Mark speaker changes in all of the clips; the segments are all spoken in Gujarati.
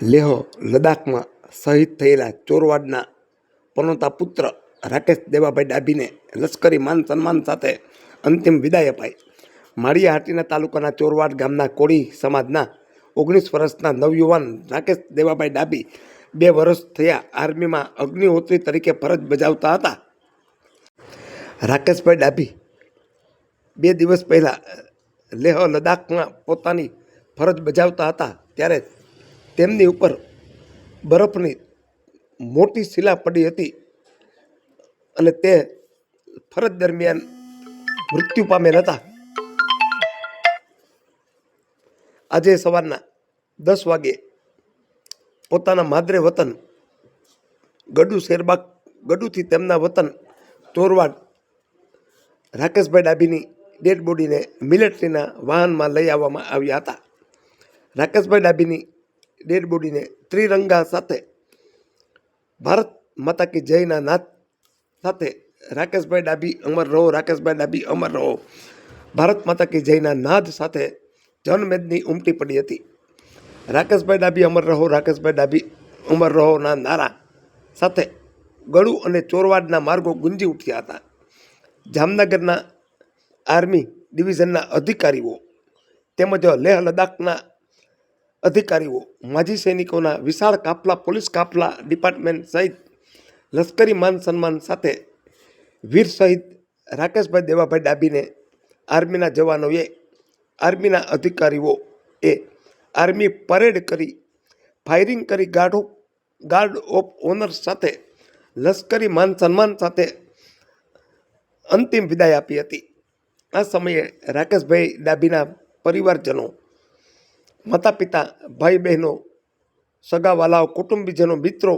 Speaker 1: લેહ લદ્દાખમાં શહીદ થયેલા ચોરવાડના પનોતા પુત્ર રાકેશ દેવાભાઈ ડાભીને લશ્કરી માન સન્માન સાથે અંતિમ વિદાય અપાઈ. માળિયા હાટીના તાલુકાના ચોરવાડ ગામના કોળી સમાજના ઓગણીસ વર્ષના નવયુવાન રાકેશ દેવાભાઈ ડાભી બે વર્ષ થયા આર્મીમાં અગ્નિહોત્રી તરીકે ફરજ બજાવતા હતા. રાકેશભાઈ ડાભી બે દિવસ પહેલાં લેહ લદ્દાખમાં પોતાની ફરજ બજાવતા હતા. ત્યારે તેમની ઉપર બરફની મોટી શિલા પડી હતી અને તે ફરજ દરમિયાન મૃત્યુ પામેલ હતા. આજે સવારના દસ વાગે પોતાના માદરે વતન ગડુ શેરબાગ, ગડુથી તેમના વતન ચોરવાડ રાકેશભાઈ ડાભીની ડેડ બોડીને મિલિટરીના વાહનમાં લઈ આવવામાં આવ્યા હતા. રાકેશભાઈ ડાભીની ડેડ બોડીને ત્રિરંગા સાથે ભારત માતા કી જયના નાદ સાથે રાકેશભાઈ ડાબી અમર રહો, રાકેશભાઈ ડાબી અમર રહો. ભારત માતા કી જયના નાદ સાથે જનમેદની ઉમટી પડી હતી. રાકેશભાઈ ડાબી અમર રહો, રાકેશભાઈ ડાબી અમર રહોના નારા સાથે ગળું અને ચોરવાડના માર્ગો ગુંજી ઉઠ્યા હતા. જામનગરના આર્મી ડિવિઝનના અધિકારીઓ તેમજ લેહ લદ્દાખના અધિકારીઓ, માજી સૈનિકોના વિશાળ કાફલા, પોલીસ કાફલા ડિપાર્ટમેન્ટ સહિત લશ્કરી માન સન્માન સાથે વીર શહીદ રાકેશભાઈ દેવાભાઈ ડાભીને આર્મીના જવાનોએ, આર્મીના અધિકારીઓ એ આર્મી પરેડ કરી, ફાયરિંગ કરી guard of guard of honour સાથે લશ્કરી માન સન્માન સાથે અંતિમ વિદાય આપી હતી. આ સમયે રાકેશભાઈ ડાભીના પરિવારજનો માતા પિતા ભાઈ બહેનો સગાવાલાઓ, કુટુંબીજનો મિત્રો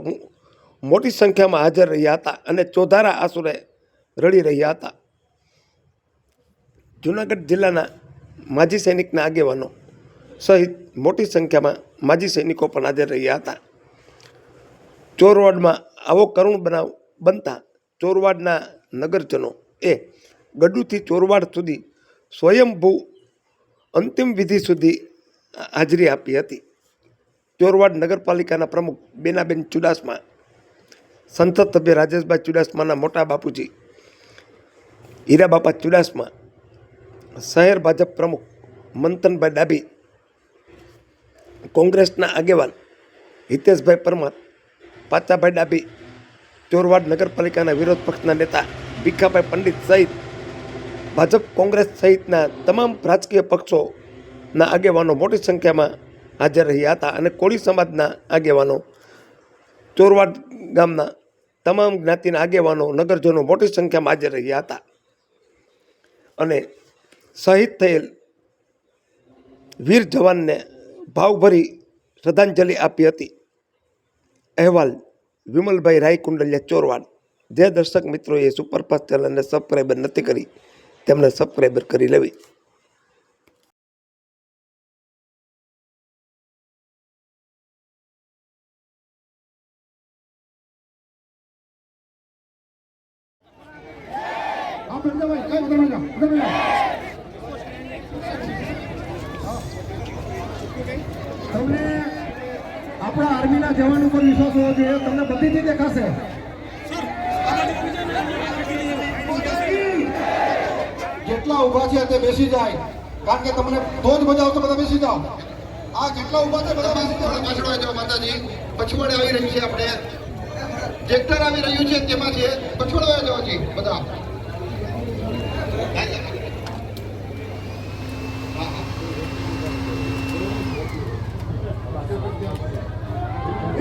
Speaker 1: મોટી સંખ્યામાં હાજર રહ્યા હતા અને ચોધારા આસુરે રડી રહ્યા હતા. જૂનાગઢ જિલ્લાના માજી સૈનિકના આગેવાનો સહિત મોટી સંખ્યામાં માજી સૈનિકો પણ હાજર રહ્યા હતા. ચોરવાડમાં આવો કરુણ બનાવ બનતા ચોરવાડના નગરજનો એ ગડુથી ચોરવાડ સુધી સ્વયંભૂ અંતિમ વિધિ સુધી હાજરી આપી હતી. ચોરવાડ નગરપાલિકાના પ્રમુખ બેનાબેન ચુડાસમા સંસદ સભ્ય રાજેશભાઈ ચુડાસમાના મોટા બાપુજી, હીરાબાપા ચુડાસમા, શહેર ભાજપ પ્રમુખ મંથનભાઈ ડાભી, કોંગ્રેસના આગેવાન હિતેશભાઈ પરમાર પાચાભાઈ ડાભી, ચોરવાડ નગરપાલિકાના વિરોધ પક્ષના નેતા ભીખાભાઈ પંડિત સહિત ભાજપ કોંગ્રેસ સહિતના તમામ રાજકીય પક્ષોના આગેવાનો મોટી સંખ્યામાં હાજર રહ્યા હતા અને કોળી સમાજના આગેવાનો ચોરવાડ ગામના તમામ જ્ઞાતિના આગેવાનો, નગરજનો મોટી સંખ્યામાં હાજર રહ્યા હતા. અને શહીદ થયેલ વીર જવાનને ભાવભરી શ્રદ્ધાંજલિ આપી હતી. અહેવાલ વિમલભાઈ રાય કુંડલિયા ચોરવાડ. જે દર્શક મિત્રોએ સુપરફાસ્ટ ચેનલને સબસ્ક્રાઈબર નથી કરી તેમણે સબસ્ક્રાઈબર કરી લેવી.
Speaker 2: તમને આપણા આર્મીના જવાન ઉપર વિશ્વાસ હોવો જોઈએ તમને બધી જ દેખાશે. જેટલા ઊભા છે તે બેસી જાય. કારણ કે તમને તો જ મજા આવશે બધા બેસી જાઓ. આ જેટલા ઊભા છે બધા બેસી જાઓ. પાછળ આવી જાઓ માતાજી. પછવાડે આવી રહ્યું છે આપણે. ટ્રેક્ટર આવી રહ્યું છે તેમાં છે. પછવાડે આવી જાઓ છે બધા.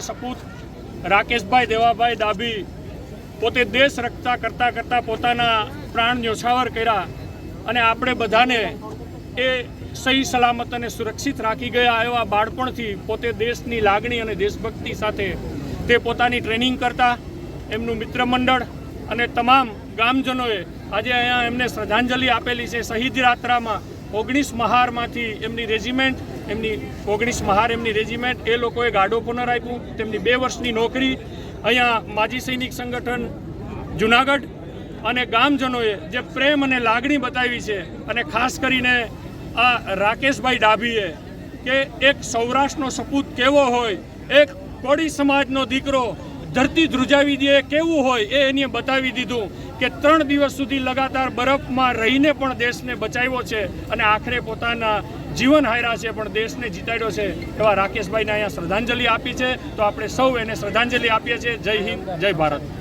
Speaker 3: સૌરાષ્ટ્રના સપૂત રાકેશભાઈ દેવાભાઈ ડાભી પોતે દેશ રક્ષા કરતાં કરતાં પોતાના પ્રાણ ન્યોછાવર કર્યા અને આપણે બધાને એ સહી, સલામત અને સુરક્ષિત રાખી ગયા એવા બાળપણથી પોતે દેશની લાગણી અને દેશભક્તિ સાથે તે પોતાની ટ્રેનિંગ કરતા. એમનું મિત્ર મંડળ અને તમામ ગામજનોએ આજે અહીંયા એમને શ્રદ્ધાંજલિ આપેલી છે. શહીદ યાત્રામાં ઓગણીસ મહારમાંથી એમની રેજિમેન્ટ, એમની ઓગણીસ મહાર એમની રેજિમેન્ટ, એ લોકોએ ગાડો પુનર આપ્યું તેમની બે વર્ષની નોકરી, અહીંયા માજી સૈનિક સંગઠન જુનાગઢ અને ગામજનોએ જે પ્રેમ અને લાગણી બતાવી છે, અને ખાસ કરીને આ રાકેશભાઈ ડાભીએ કે એક સૌરાષ્ટ્રનો સપૂત કેવો હોય, એક કોળી સમાજનો દીકરો ધરતી ધ્રુજાવી દે, કેવું હોય, એ એને બતાવી દીધું. કે ત્રણ દિવસ સુધી લગાતાર બરફમાં રહીને પણ દેશને બચાવ્યો છે અને આખરે પોતાના જીવન હાર્યા છે, પણ દેશને જીતાડ્યો છે એવા રાકેશભાઈને અહીંયા શ્રદ્ધાંજલિ આપી છે. તો આપણે સૌ એને શ્રદ્ધાંજલિ આપીએ છીએ. જય હિન્દ, જય ભારત.